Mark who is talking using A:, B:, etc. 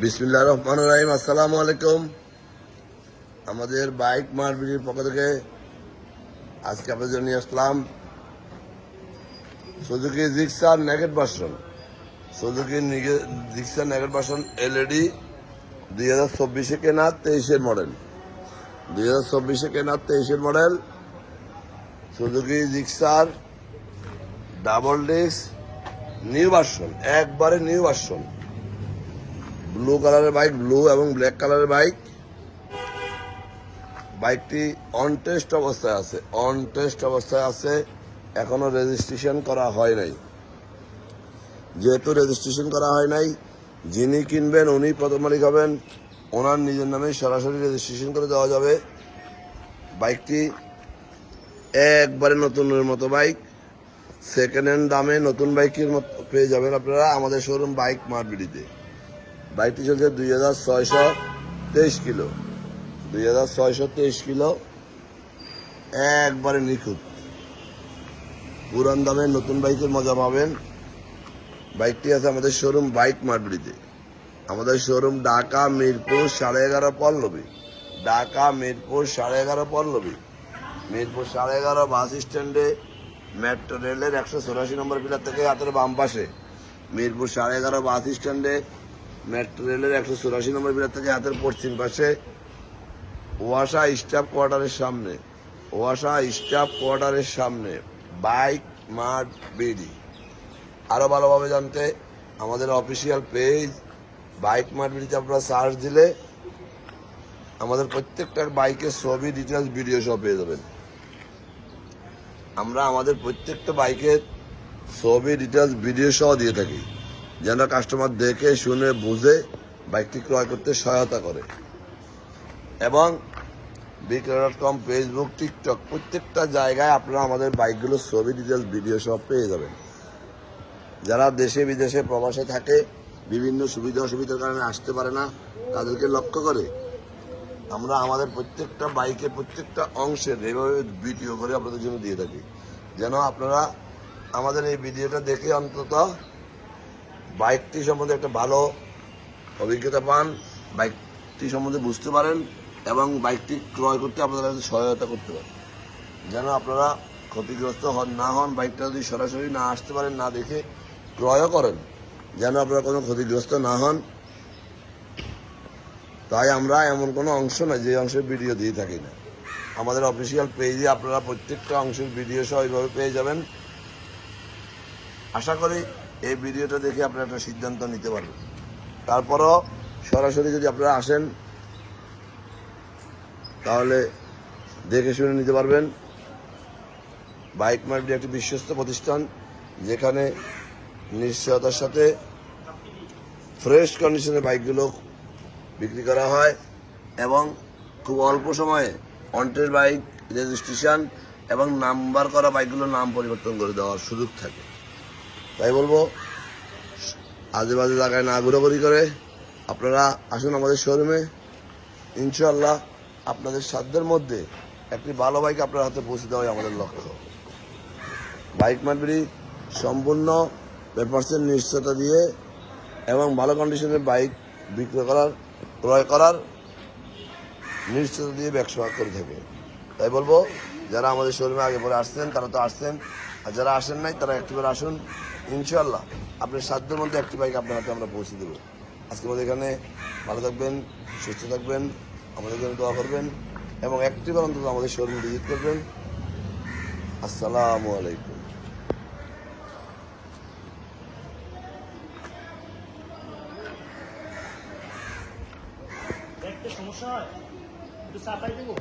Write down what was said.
A: বিসমিল্লাহ রহমান রাহিম, আসসালামু আলাইকুম। আমাদের বাইক মারপিটির পক্ষ থেকে আজকে আপনাদের জন্য নিয়ে আসলাম Suzuki Gixxer naked version. Suzuki Gixxer naked version LED দুই হাজার চব্বিশে কেনা তেইশের মডেল। দুই হাজার চব্বিশে কেনা তেইশের model Suzuki Gixxer double disc new version, একবারে নিউ ভার্সন। ব্লু কালারের বাইক, ব্লু এবং ব্ল্যাক কালারের বাইক। বাইকটি অন টেস্ট অবস্থায় আছে অন টেস্ট অবস্থায় আছে। এখনও রেজিস্ট্রেশন করা হয় নাই। যেহেতু রেজিস্ট্রেশন করা হয় নাই, যিনি কিনবেন উনি প্রথম মালিক হবেন। ওনার নিজের নামে সরাসরি রেজিস্ট্রেশন করে দেওয়া যাবে। বাইকটি একবারে নতুনের মতো বাইক। সেকেন্ড হ্যান্ড দামে নতুন বাইকের মতো পেয়ে যাবেন আপনারা আমাদের শোরুম বাইক মারবিডিতে বাইকটি চলছে দুই হাজার ছয়শো তেইশ কিলো। দুই হাজার ছয়শো তেইশ কিলো একবারে নিখুঁত। পুরান দামে নতুন বাইকের মজা পাবেন। বাইকটি আছে আমাদের শোরুম বাইক মারবিড়িতে আমাদের শোরুম ঢাকা, মিরপুর, সাড়ে এগারো পল্লবী। ঢাকা, মিরপুর, সাড়ে এগারো পল্লবী। মিরপুর, সাড়ে এগারো বাস স্ট্যান্ডে মেট্রো রেলের একশো চৌরাশি নম্বর পিলার থেকে হাতের বাম পাশে। মিরপুর, সাড়ে এগারো বাস স্ট্যান্ডে মেট্রো রেলের একশো চৌরাশি নম্বর বিরাট থেকে হাতের পশ্চিম পাশে ওয়াসা স্টাফ কোয়ার্টারের সামনে, ওয়াসা স্টাফ কোয়ার্টারের সামনে, বাইক মার্ট বিডি। আরও ভালোভাবে জানতে আমাদের অফিসিয়াল পেজ, বাইক মার্ট বিডিতে আপনারা সার্চ দিলে আমাদের প্রত্যেকটা বাইকের ছবি ডিটেলস ভিডিও সব পেয়ে যাবেন। আমরা আমাদের প্রত্যেকটা বাইকের ছবি ডিটেলস ভিডিও সহ দিয়ে থাকি। যেন কাস্টমার দেখে, শুনে, বুঝে বাইকটি ক্রয় করতে সহায়তা করে। এবং বিক্রয় ডট কম ফেসবুক টিকটক প্রত্যেকটা জায়গায় আপনারা আমাদের বাইকগুলোর ছবি ডিটেলস ভিডিও সব পেয়ে যাবেন। যারা দেশে, বিদেশে প্রবাসে থাকে, বিভিন্ন সুবিধা অসুবিধার কারণে আসতে পারে না, তাদেরকে লক্ষ্য করে আমরা আমাদের প্রত্যেকটা বাইকের প্রত্যেকটা অংশের এইভাবে ভিডিও করে আপনাদের জন্য দিয়ে থাকি। যেন আপনারা আমাদের এই ভিডিওটা দেখে অন্তত বাইকটি সম্বন্ধে একটা ভালো অভিজ্ঞতা পান, বাইকটি সম্বন্ধে বুঝতে পারেন এবং বাইকটি ক্রয় করতে আপনাদের কাছে সহায়তা করতে পারেন। যেন আপনারা ক্ষতিগ্রস্ত হন, না হন, বাইকটা যদি সরাসরি না আসতে পারেন, না দেখে ক্রয়ও করেন, যেন আপনারা কোনো ক্ষতিগ্রস্ত না হন। তাই আমরা এমন কোনো অংশ নাই যে অংশের ভিডিও দিয়ে থাকি না। আমাদের অফিসিয়াল পেজে আপনারা প্রত্যেকটা অংশের ভিডিও সহ এইভাবে পেয়ে যাবেন। আশা করি এই ভিডিওটা দেখে আপনারা একটা সিদ্ধান্ত নিতে পারবেন। তারপরও সরাসরি যদি আপনারা আসেন, তাহলে দেখে শুনে নিতে পারবেন। বাইক মার্কেট একটি বিশ্বস্ত প্রতিষ্ঠান, যেখানে নিশ্চয়তার সাথে ফ্রেশ কন্ডিশনের বাইকগুলো বিক্রি করা হয় এবং খুব অল্প সময়ে অন্টের বাইক, রেজিস্ট্রেশন এবং নাম্বার করা বাইকগুলোর নাম পরিবর্তন করে দেওয়ার সুযোগ থাকে। তাই বলব, আজে বাজে জায়গায় না ঘোরাঘুরি করে আপনারা আসুন আমাদের শোরুমে ইনশাল্লাহ আপনাদের সাধ্যের মধ্যে একটি ভালো বাইক আপনার হাতে পৌঁছে দেওয়াই আমাদের লক্ষ্য। বাইক মার্কেটি সম্পূর্ণ পেপারসের নিশ্চয়তা দিয়ে এবং ভালো কন্ডিশনের বাইক বিক্রয় করার, ক্রয় করার নিশ্চয়তা দিয়ে ব্যবসা করে থাকে। তাই বলব, যারা আমাদের শোরুমে আগে পরে আসছেন, তারা তো আসছেন। আর যারা আসেন নাই, তারা একটি করে আসুন। ইনশাল্লাহ আপনার সাধ্যের মধ্যে একটি বাইক আপনার হাতে আমরা পৌঁছে দেবো। আজকে আমাদের এখানে ভালো থাকবেন, সুস্থ থাকবেন, আমাদের জন্য দোয়া করবেন এবং একটি বার অন্তত আমাদের শোরুম ভিজিট করবেন। আসসালামু আলাইকুম।
B: সমস্যা হয়, একটু চাপাই দেবো?